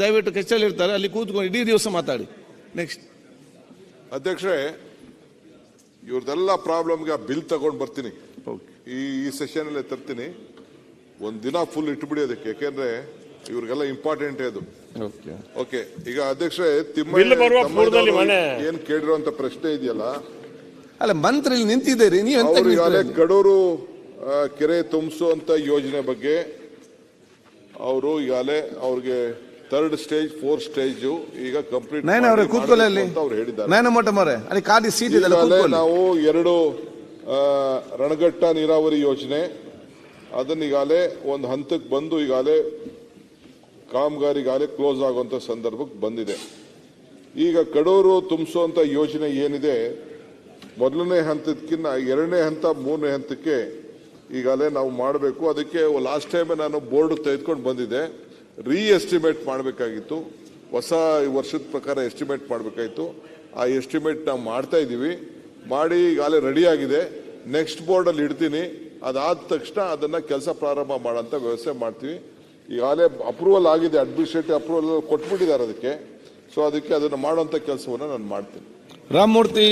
ದಯವಿಟ್ಟು ಕೆಚ್ಚಲ್ಲಿ ಇರ್ತಾರೆ ಅಲ್ಲಿ ಕೂತ್ಕೊಂಡು ಇಡೀ ದಿವಸ ಮಾತಾಡಿ. ನೆಕ್ಸ್ಟ್ ಅಧ್ಯಕ್ಷರೇ ಇವ್ರದೆಲ್ಲ ಪ್ರಾಬ್ಲಮ್ಗೆ ಬಿಲ್ ತಗೊಂಡು ಬರ್ತೀನಿ. ಓಕೆ ಈ ಈ ಸೆಷನ್ ಅಲ್ಲೇ ತರ್ತೀನಿ. ಒಂದ್ ದಿನ ಫುಲ್ ಇಟ್ಬಿಡಿ ಅದಕ್ಕೆ ಯಾಕೆಂದ್ರೆ ಇವ್ರಿಗೆಲ್ಲ ಇಂಪಾರ್ಟೆಂಟ್ ಅದು. ಓಕೆ ಓಕೆ ಈಗ ಅಧ್ಯಕ್ಷರೇ ತಿಮ್ಮ ಬಿಲ್ ಬರುವ ಪೂರ್ವದಲ್ಲಿ ಮನೆ. ಏನ್ ಕೇಳಿರುವಂತ ಪ್ರಶ್ನೆ ಇದೆಯಲ್ಲ? ಅಲ್ಲ ಮಂತ್ರಿ ಇಲ್ಲಿ ನಿಂತಿದ್ದೀರಿ ನೀವು ಕಡೂರು ಕೆರೆ ತುಂಬಿಸುವಂತ ಯೋಜನೆ ಬಗ್ಗೆ ಅವರು ಈಗಾಗಲೇ ಅವ್ರಿಗೆ ಥರ್ಡ್ ಸ್ಟೇಜ್ ಫೋರ್ ಸ್ಟೇಜ್ ಈಗ ಕಂಪ್ಲೀಟ್ ನಯನ ಅವರೇ ಕೂತ್ಕೊಳ್ಳಿ ಅಲ್ಲಿ. ಅವ್ರು ಹೇಳಿದ್ದಾರೆ. ನಯನ ಮೊಟ್ಟ ಮರೆ ಅಲ್ಲಿ ಖಾಲಿ ಸೀಟ್ ಇದೆ ನಾವು ಎರಡು ರಣಘಟ್ಟ ನೀರಾವರಿ ಯೋಜನೆ ಅದನ್ನ ಈಗಾಲೇ ಒಂದು ಹಂತಕ್ಕೆ ಬಂದು ಈಗಾಗಲೇ ಕಾಮಗಾರಿಗಾಲೇ ಕ್ಲೋಸ್ ಆಗುವಂತ ಸಂದರ್ಭಕ್ಕೆ ಬಂದಿದೆ. ಈಗ ಕಡೂರು ತುಂಬಿಸುವಂತ ಯೋಜನೆ ಏನಿದೆ ಮೊದಲನೇ ಹಂತಕ್ಕಿಂತ ಎರಡನೇ ಹಂತ ಮೂರನೇ ಹಂತಕ್ಕೆ ಈಗಾಗಲೇ ನಾವು ಮಾಡಬೇಕು. ಅದಕ್ಕೆ ಲಾಸ್ಟ್ ಟೈಮ್ ನಾನು ಬೋರ್ಡ್ ತೆಗೆದುಕೊಂಡು ಬಂದಿದ್ದೆ. ರೀ ಎಸ್ಟಿಮೇಟ್ ಮಾಡಬೇಕಾಗಿತ್ತು. ಹೊಸ ವರ್ಷದ ಪ್ರಕಾರ ಎಸ್ಟಿಮೇಟ್ ಮಾಡಬೇಕಾಗಿತ್ತು. ಆ ಎಸ್ಟಿಮೇಟ್ ನಾವು ಮಾಡ್ತಾ ಇದ್ದೀವಿ. ಮಾಡಿ ಈಗಾಗಲೇ ರೆಡಿ ಆಗಿದೆ. ನೆಕ್ಸ್ಟ್ ಬೋರ್ಡಲ್ಲಿ ಇಡ್ತೀನಿ. ಅದಾದ ತಕ್ಷಣ ಅದನ್ನು ಕೆಲಸ ಪ್ರಾರಂಭ ಮಾಡೋಂಥ ವ್ಯವಸ್ಥೆ ಮಾಡ್ತೀವಿ. ಈಗಾಗಲೇ ಅಪ್ರೂವಲ್ ಆಗಿದೆ ಅಡ್ಮಿನಿಸ್ಟ್ರೇಟಿವ್ ಅಪ್ರೂವಲ್ ಕೊಟ್ಬಿಟ್ಟಿದ್ದಾರೆ ಅದಕ್ಕೆ. ಸೊ ಅದಕ್ಕೆ ಅದನ್ನು ಮಾಡುವಂಥ ಕೆಲಸವನ್ನು ನಾನು ಮಾಡ್ತೀನಿ. ರಾಮಮೂರ್ತಿ.